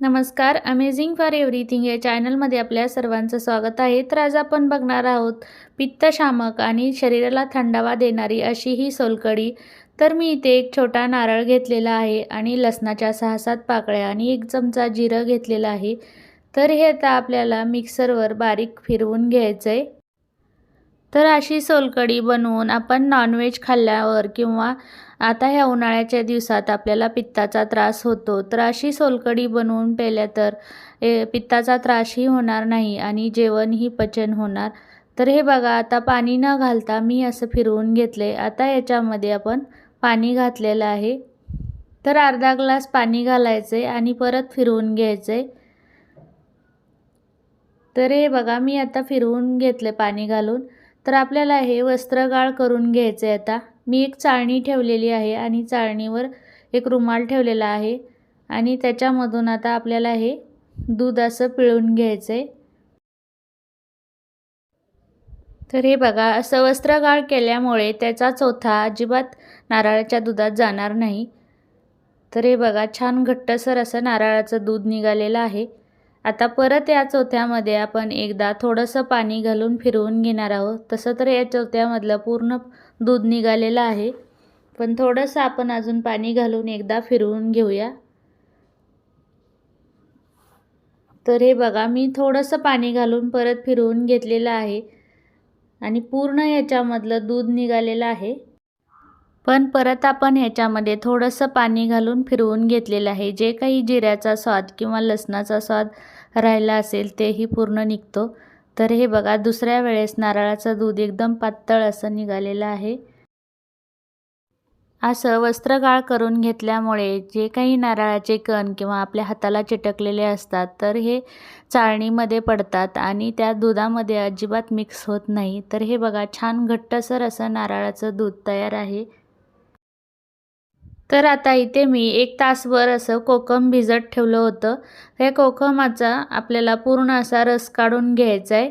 नमस्कार amazing for everything या चॅनलमध्ये आपल्या सर्वांचं स्वागत आहे. तर आज आपण बघणार आहोत पित्तशामक आणि शरीराला थंडावा देणारी अशी ही सोलकढी. तर मी इथे एक छोटा नारळ घेतलेला आहे आणि लसणाच्या सहा सात पाकळ्या आणि एक चमचा जिरं घेतलेलं आहे. तर हे आता आपल्याला मिक्सरवर बारीक फिरवून घ्यायचं आहे तर अशी सोलकढी बनवून आपण नॉनव्हेज खाल्ल्यावर किंवा आता ह्या उन्हाळ्याच्या दिवसात आपल्याला पित्ताचा त्रास होतो तर अशी सोलकढी बनवून पेल्या तर ए पित्ताचा त्रासही होणार नाही आणि जेवणही पचन होणार. तर हे बघा आता पाणी न घालता मी असं फिरवून घेतले. आता याच्यामध्ये आपण पाणी घातलेलं आहे. तर अर्धा ग्लास पाणी घालायचं आहे आणि परत फिरवून घ्यायचे. तर हे बघा मी आता फिरवून घेतले पाणी घालून. तर आपल्याला हे वस्त्रगाळ करून घ्यायचं आहे आता. मी एक चाळणी ठेवलेली आहे आणि चाळणीवर एक रुमाल ठेवलेला आहे आणि त्याच्यामधून आता आपल्याला हे दूध असं पिळून घ्यायचं आहे तर हे बघा असं वस्त्रगाळ केल्यामुळे त्याचा चोथा अजिबात नारळाच्या दुधात जाणार नाही. तर हे बघा छान घट्टसर असं नारळाचं दूध निघालेलं आहे. आता परत या चौथ्यामध्ये आपण एकदा थोडंसं पाणी घालून फिरवून घेणार आहोत. तसं तर या चौथ्यामधलं पूर्ण दूध निघालेलं आहे. पण थोडंसं आपण अजून पाणी घालून एकदा फिरवून घेऊया. तर हे बघा मी थोडंसं पाणी घालून परत फिरवून घेतलेलं आहे. आणि पूर्ण ह्याच्यामधलं दूध निघालेलं आहे. पण परत आपण ह्याच्यामध्ये थोडंसं पाणी घालून फिरवून घेतलेलं आहे. जे काही जिऱ्याचा स्वाद किंवा लसणाचा स्वाद राहिला असेल तेही पूर्ण निघतो. तर हे बघा दुसऱ्या वेळेस नारळाचं दूध एकदम पातळ असं निघालेलं आहे. असं वस्त्रगाळ करून घेतल्यामुळे जे काही नारळाचे कण किंवा आपल्या हाताला चिटकलेले असतात तर हे चाळणीमध्ये पडतात आणि त्या दुधामध्ये अजिबात मिक्स होत नाही. तर हे बघा छान घट्टसर असं नारळाचं दूध तयार आहे. तर आता इथे मी एक तासभर असं कोकम भिजत ठेवलं होतं. हे कोकमाचा आपल्याला पूर्ण असा रस काढून घ्यायचा आहे.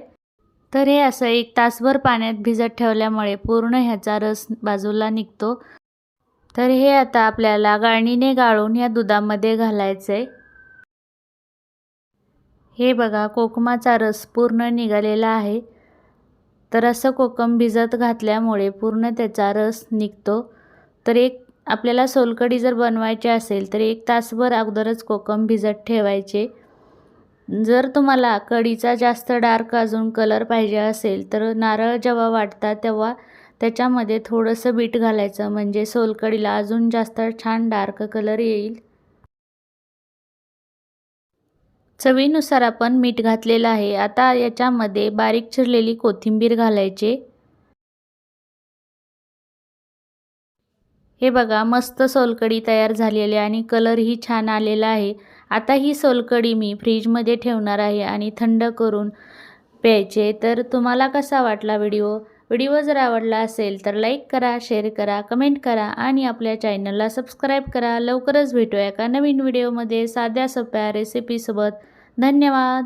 तर हे असं एक तासभर पाण्यात भिजत ठेवल्यामुळे पूर्ण ह्याचा रस बाजूला निघतो. तर हे आता आपल्याला गाळणीने गाळून या दुधामध्ये घालायचं आहे. हे बघा कोकमाचा रस पूर्ण निघालेला आहे. तर असं कोकम भिजत घातल्यामुळे पूर्ण त्याचा रस निघतो. तर एक आपल्याला सोलकढी जर बनवायची असेल तर एक तासभर अगोदरच कोकम भिजत ठेवायचे. जर तुम्हाला कढीचा जास्त डार्क अजून कलर पाहिजे असेल तर नारळ जेव्हा वाटतात तेव्हा त्याच्यामध्ये थोडंसं बीट घालायचं म्हणजे सोलकढीला अजून जास्त छान डार्क कलर येईल. चवीनुसार आपण मीठ घातलेलं आहे. आता याच्यामध्ये बारीक चिरलेली कोथिंबीर घालायची. हे बघा मस्त सोलकढी तयार झालेली आहे आणि कलरही छान आलेला आहे. आता ही सोलकढी मी फ्रीजमध्ये ठेवणार आहे आणि थंड करून प्यायचे तर तुम्हाला कसा वाटला व्हिडिओ? व्हिडिओ जर आवडला असेल तर लाईक करा शेअर करा कमेंट करा आणि आपल्या चॅनलला सबस्क्राईब करा. लवकरच भेटूया एका नवीन व्हिडिओमध्ये साध्या सोप्या रेसिपीसोबत. धन्यवाद!